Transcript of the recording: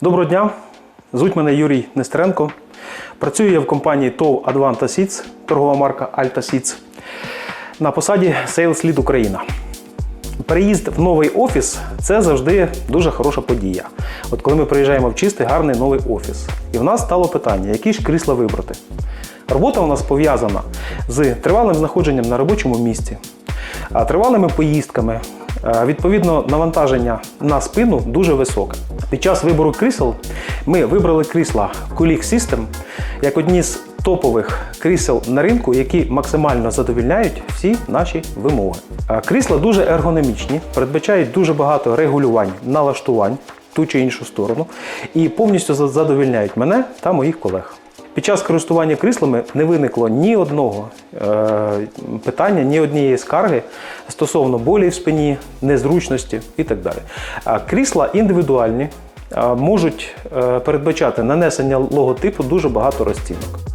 Доброго дня! Звуть мене Юрій Нестеренко. Працюю я в компанії ТОВ Advanta Seeds, торгова марка Alta Seeds, на посаді Sales Lead Україна. Переїзд в новий офіс це завжди дуже хороша подія. От коли ми приїжджаємо в чистий, гарний новий офіс. І в нас стало питання, які ж крісла вибрати. Робота у нас пов'язана з тривалим знаходженням на робочому місці, тривалими поїздками. А, Відповідно, навантаження на спину дуже високе. Під час вибору крісел ми вибрали крісла Coolix System як одні з топових крісел на ринку, які максимально задовільняють всі наші вимоги. Крісла дуже ергономічні, передбачають дуже багато регулювань, налаштувань ту чи іншу сторону і повністю за- задовільняють мене та моїх колег. Під час користування кріслами не виникло ні одного е, питання, ні однієї скарги стосовно болі в спині, незручності і так далі. Крісла індивідуальні, можуть е, передбачати нанесення логотипу дуже багато розцінок.